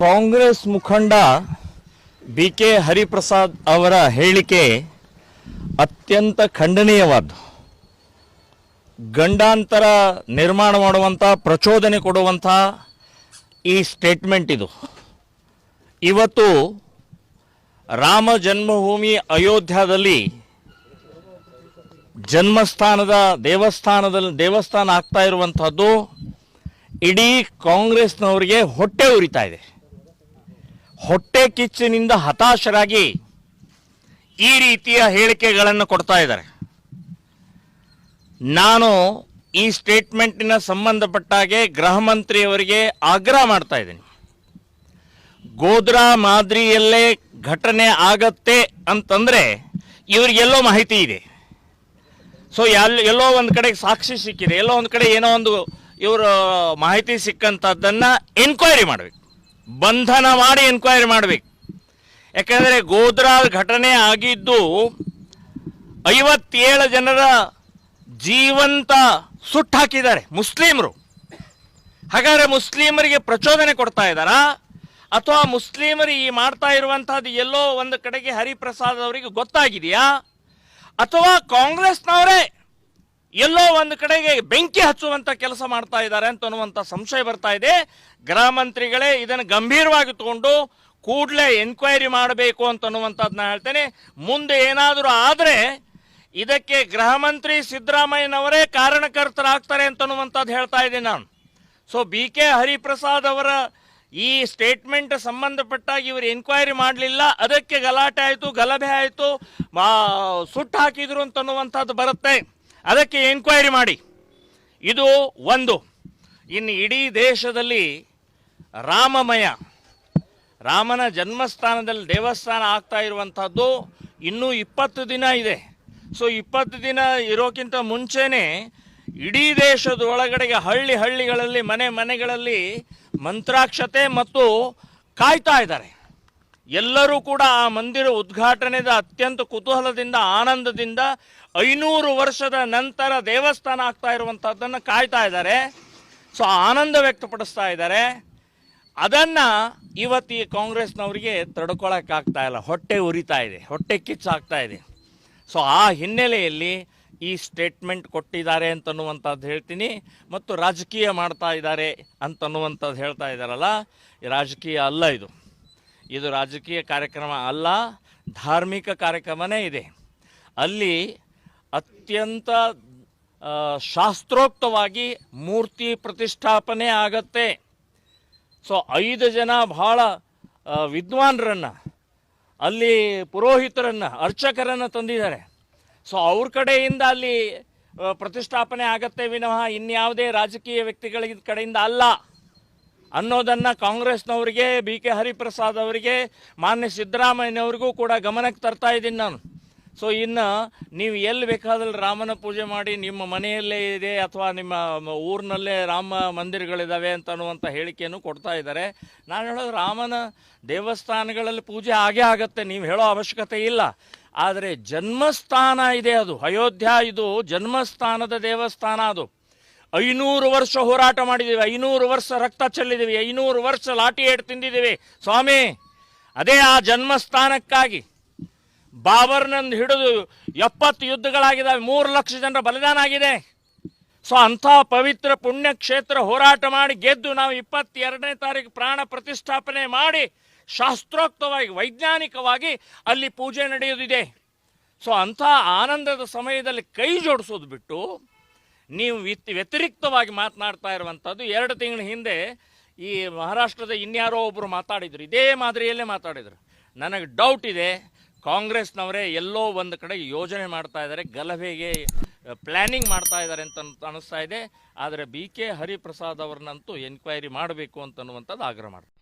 ಕಾಂಗ್ರೆಸ್ ಮುಖಂಡ B K Hariprasad ಅವರ ಹೇಳಿಕೆ ಅತ್ಯಂತ ಖಂಡನೀಯವಾದ್ದು. ಗಂಡಾಂತರ ನಿರ್ಮಾಣ ಮಾಡುವಂಥ ಪ್ರಚೋದನೆ ಕೊಡುವಂಥ ಈ ಸ್ಟೇಟ್ಮೆಂಟ್ ಇದು. ಇವತ್ತು ರಾಮ ಜನ್ಮಭೂಮಿ ಅಯೋಧ್ಯದಲ್ಲಿ ಜನ್ಮಸ್ಥಾನದ ದೇವಸ್ಥಾನದಲ್ಲಿ, ದೇವಸ್ಥಾನ ಆಗ್ತಾ ಇರುವಂಥದ್ದು ಇಡೀ ಕಾಂಗ್ರೆಸ್ನವರಿಗೆ ಹೊಟ್ಟೆ ಉರಿತಾ ಇದೆ. ಹೊಟ್ಟೆ ಕಿಚ್ಚಿನಿಂದ ಹತಾಶರಾಗಿ ಈ ರೀತಿಯ ಹೇಳಿಕೆಗಳನ್ನು ಕೊಡ್ತಾ ಇದ್ದಾರೆ. ನಾನು ಈ ಸ್ಟೇಟ್ಮೆಂಟಿನ ಸಂಬಂಧಪಟ್ಟಾಗೆ ಗೃಹ ಮಂತ್ರಿಯವರಿಗೆ ಆಗ್ರಹ ಮಾಡ್ತಾ ಇದ್ದೀನಿ. ಗೋದ್ರಾ ಮಾದರಿಯಲ್ಲೇ ಘಟನೆ ಆಗತ್ತೆ ಅಂತಂದರೆ ಇವರಿಗೆಲ್ಲೋ ಮಾಹಿತಿ ಇದೆ. ಸೊ ಎಲ್ ಎಲ್ಲೋ ಒಂದು ಕಡೆ ಸಾಕ್ಷಿ ಸಿಕ್ಕಿದೆ, ಎಲ್ಲೋ ಒಂದು ಕಡೆ ಏನೋ ಒಂದು ಇವರು ಮಾಹಿತಿ ಸಿಕ್ಕಂಥದ್ದನ್ನು ಎನ್ಕ್ವೈರಿ ಮಾಡಬೇಕು. ಬಂಧನ ಮಾಡಿ ಎನ್ಕ್ವೈರಿ ಮಾಡಬೇಕು. ಯಾಕಂದರೆ ಗೋದ್ರಾಲ್ ಘಟನೆ ಆಗಿದ್ದು ಐವತ್ತೇಳು ಜನರ ಜೀವಂತ ಸುಟ್ಟು ಹಾಕಿದ್ದಾರೆ, ಮುಸ್ಲಿಮರು. ಹಾಗಾದರೆ ಮುಸ್ಲಿಮರಿಗೆ ಪ್ರಚೋದನೆ ಕೊಡ್ತಾ ಇದ್ದಾರಾ? ಅಥವಾ ಮುಸ್ಲಿಮರು ಈ ಮಾಡ್ತಾ ಇರುವಂತಹದ್ದು ಎಲ್ಲೋ ಒಂದು ಕಡೆಗೆ ಹರಿಪ್ರಸಾದ್ ಅವರಿಗೆ ಗೊತ್ತಾಗಿದೆಯಾ? ಅಥವಾ ಕಾಂಗ್ರೆಸ್ನವರೇ ಎಲ್ಲೋ ಒಂದು ಕಡೆಗೆ ಬೆಂಕಿ ಹಚ್ಚುವಂತ ಕೆಲಸ ಮಾಡ್ತಾ ಇದ್ದಾರೆ ಅಂತ ಅನ್ನುವಂಥ ಸಂಶಯ ಬರ್ತಾ ಇದೆ. ಗೃಹ ಮಂತ್ರಿಗಳೇ ಇದನ್ನು ಗಂಭೀರವಾಗಿ ತಗೊಂಡು ಕೂಡಲೇ ಎನ್ಕ್ವೈರಿ ಮಾಡಬೇಕು ಅಂತ ಅನ್ನುವಂಥದ್ದನ್ನ ಹೇಳ್ತೇನೆ. ಮುಂದೆ ಏನಾದರೂ ಆದರೆ ಇದಕ್ಕೆ ಗೃಹ ಮಂತ್ರಿ ಸಿದ್ದರಾಮಯ್ಯನವರೇ ಕಾರಣಕರ್ತರಾಗ್ತಾರೆ ಅಂತ ಅನ್ನುವಂಥದ್ದು ಹೇಳ್ತಾ ಇದ್ದೀನಿ ನಾನು. ಸೊ ಬಿ ಕೆ ಹರಿಪ್ರಸಾದ್ ಅವರ ಈ ಸ್ಟೇಟ್ಮೆಂಟ್ ಸಂಬಂಧಪಟ್ಟಾಗಿ ಇವರು ಎನ್ಕ್ವೈರಿ ಮಾಡಲಿಲ್ಲ. ಅದಕ್ಕೆ ಗಲಾಟೆ ಆಯಿತು, ಗಲಭೆ ಆಯಿತು ಸುಟ್ಟು ಹಾಕಿದ್ರು ಅಂತ ಅನ್ನುವಂಥದ್ದು ಬರುತ್ತೆ. ಅದಕ್ಕೆ ಎನ್ಕ್ವೈರಿ ಮಾಡಿ. ಇದು ಒಂದು. ಇನ್ನು ಇಡೀ ದೇಶದಲ್ಲಿ ರಾಮಮಯ, ರಾಮನ ಜನ್ಮಸ್ಥಾನದಲ್ಲಿ ದೇವಸ್ಥಾನ ಆಗ್ತಾ ಇರುವಂಥದ್ದು ಇನ್ನೂ ಇಪ್ಪತ್ತು ದಿನ ಇದೆ. ಸೊ ಇಪ್ಪತ್ತು ದಿನ ಇರೋಕ್ಕಿಂತ ಮುಂಚೆನೇ ಇಡೀ ದೇಶದ ಒಳಗಡೆಗೆ ಹಳ್ಳಿ ಹಳ್ಳಿಗಳಲ್ಲಿ ಮನೆ ಮನೆಗಳಲ್ಲಿ ಮಂತ್ರಾಕ್ಷತೆ ಮತ್ತು ಕಾಯ್ತಾ ಇದ್ದಾರೆ. ಎಲ್ಲರೂ ಕೂಡ ಆ ಮಂದಿರ ಉದ್ಘಾಟನೆದ ಅತ್ಯಂತ ಕುತೂಹಲದಿಂದ, ಆನಂದದಿಂದ ಐನೂರು ವರ್ಷದ ನಂತರ ದೇವಸ್ಥಾನ ಆಗ್ತಾ ಇರುವಂಥದ್ದನ್ನು ಕಾಯ್ತಾ ಇದ್ದಾರೆ. ಸೊ ಆನಂದ ವ್ಯಕ್ತಪಡಿಸ್ತಾ ಇದ್ದಾರೆ. ಅದನ್ನ ಇವತ್ತು ಈ ಕಾಂಗ್ರೆಸ್ನವರಿಗೆ ತಡ್ಕೊಳಕ್ಕಾಗ್ತಾ ಇಲ್ಲ. ಹೊಟ್ಟೆ ಉರಿತಾ ಇದೆ. ಹೊಟ್ಟೆ ಕಿಚ್ಚಾಗ್ತಾ ಇದೆ. ಸೊ ಆ ಹಿನ್ನೆಲೆಯಲ್ಲಿ ಈ ಸ್ಟೇಟ್ಮೆಂಟ್ ಕೊಟ್ಟಿದ್ದಾರೆ ಅಂತನ್ನುವಂಥದ್ದು ಹೇಳ್ತೀನಿ. ಮತ್ತು ರಾಜಕೀಯ ಮಾಡ್ತಾ ಇದ್ದಾರೆ ಅಂತನ್ನುವಂಥದ್ದು ಹೇಳ್ತಾ ಇದ್ದಾರಲ್ಲ. ರಾಜಕೀಯ ಅಲ್ಲ ಇದು. ಇದು ರಾಜಕೀಯ ಕಾರ್ಯಕ್ರಮ ಅಲ್ಲ, ಧಾರ್ಮಿಕ ಕಾರ್ಯಕ್ರಮನೇ ಇದೆ. ಅಲ್ಲಿ ಅತ್ಯಂತ ಶಾಸ್ತ್ರೋಕ್ತವಾಗಿ ಮೂರ್ತಿ ಪ್ರತಿಷ್ಠಾಪನೆ ಆಗತ್ತೆ. ಸೊ, ಐದು ಜನ ಬಹಳ ವಿದ್ವಾನ್ರನ್ನು, ಅಲ್ಲಿ ಪುರೋಹಿತರನ್ನು, ಅರ್ಚಕರನ್ನು ತಂದಿದ್ದಾರೆ. ಸೊ, ಅವ್ರ ಕಡೆಯಿಂದ ಅಲ್ಲಿ ಪ್ರತಿಷ್ಠಾಪನೆ ಆಗತ್ತೆ ವಿನಃ ಇನ್ಯಾವುದೇ ರಾಜಕೀಯ ವ್ಯಕ್ತಿಗಳ ಕಡೆಯಿಂದ ಅಲ್ಲ. ಅನ್ನೋದನ್ನ ಕಾಂಗ್ರೆಸ್ನವರಿಗೆ ಬಿ ಕೆ ಹರಿಪ್ರಸಾದ್ ಅವರಿಗೆ, ಮಾನ್ಯ ಸಿದ್ದರಾಮಯ್ಯನವರಿಗೂ ಕೂಡ ಗಮನಕ್ಕೆ ತರ್ತಾ ಇದ್ದೀನಿ ನಾನು. ಸೊ ಇನ್ನು ನೀವು ಎಲ್ಲಿ ಬೇಕಾದಲ್ಲಿ ರಾಮನ ಪೂಜೆ ಮಾಡಿ, ನಿಮ್ಮ ಮನೆಯಲ್ಲೇ ಇದೆ ಅಥವಾ ನಿಮ್ಮ ಊರಿನಲ್ಲೇ ರಾಮ ಮಂದಿರಗಳಿದ್ದಾವೆ ಅಂತ ಅನ್ನುವಂಥ ಹೇಳಿಕೆಯನ್ನು ಕೊಡ್ತಾ ಇದ್ದಾರೆ. ನಾನು ಹೇಳೋದು ರಾಮನ ದೇವಸ್ಥಾನಗಳಲ್ಲಿ ಪೂಜೆ ಆಗೇ ಆಗುತ್ತೆ, ನೀವು ಹೇಳೋ ಅವಶ್ಯಕತೆ ಇಲ್ಲ. ಆದರೆ ಜನ್ಮಸ್ಥಾನ ಇದೆ ಅದು. ಅಯೋಧ್ಯ ಇದು ಜನ್ಮಸ್ಥಾನದ ದೇವಸ್ಥಾನ ಅದು. ಐನೂರು ವರ್ಷ ಹೋರಾಟ ಮಾಡಿದ್ದೀವಿ ಐನೂರು ವರ್ಷ ರಕ್ತ ಚೆಲ್ಲಿದ್ದೀವಿ ಐನೂರು ವರ್ಷ ಲಾಠಿ ಏಟು ತಿಂದಿದ್ದೀವಿ ಸ್ವಾಮಿ, ಅದೇ ಆ ಜನ್ಮಸ್ಥಾನಕ್ಕಾಗಿ ಬಾಬರ್ನಂದು ಹಿಡಿದು ಎಪ್ಪತ್ತು ಯುದ್ಧಗಳಾಗಿದ್ದಾವೆ, ಮೂರು ಲಕ್ಷ ಜನರ ಬಲಿದಾನ ಆಗಿದೆ. ಸೊ ಅಂಥ ಪವಿತ್ರ ಪುಣ್ಯಕ್ಷೇತ್ರ ಹೋರಾಟ ಮಾಡಿ ಗೆದ್ದು ನಾವು ಇಪ್ಪತ್ತೆರಡನೇ ತಾರೀಕು ಪ್ರಾಣ ಪ್ರತಿಷ್ಠಾಪನೆ ಮಾಡಿ ಶಾಸ್ತ್ರೋಕ್ತವಾಗಿ, ವೈಜ್ಞಾನಿಕವಾಗಿ ಅಲ್ಲಿ ಪೂಜೆ ನಡೆಯೋದಿದೆ. ಸೊ ಅಂಥ ಆನಂದದ ಸಮಯದಲ್ಲಿ ಕೈ ಜೋಡಿಸೋದು ಬಿಟ್ಟು ನೀವು ವಿತ್ ವ್ಯತಿರಿಕ್ತವಾಗಿ ಮಾತನಾಡ್ತಾ ಇರುವಂಥದ್ದು ಎರಡು ತಿಂಗಳ ಹಿಂದೆ ಈ ಮಹಾರಾಷ್ಟ್ರದ ಇನ್ಯಾರೋ ಒಬ್ಬರು ಮಾತಾಡಿದ್ರು. ಇದೇ ಮಾದರಿಯಲ್ಲೇ ಮಾತಾಡಿದರು. ನನಗೆ ಡೌಟ್ ಇದೆ. ಕಾಂಗ್ರೆಸ್ನವರೇ ಎಲ್ಲೋ ಒಂದು ಕಡೆ ಯೋಜನೆ ಮಾಡ್ತಾ ಇದ್ದಾರೆ ಗಲಭೆಗೆ ಪ್ಲ್ಯಾನಿಂಗ್ ಮಾಡ್ತಾ ಇದ್ದಾರೆ ಅಂತ ಅನ್- ಅನಿಸ್ತಾ ಇದೆ. ಆದರೆ ಬಿ ಕೆ ಹರಿಪ್ರಸಾದ್ ಅವ್ರನ್ನಂತೂ ಎನ್ಕ್ವೈರಿ ಮಾಡಬೇಕು ಅಂತ ಅನ್ನುವಂಥದ್ದು ಆಗ್ರಹ ಮಾಡ್ತಾರೆ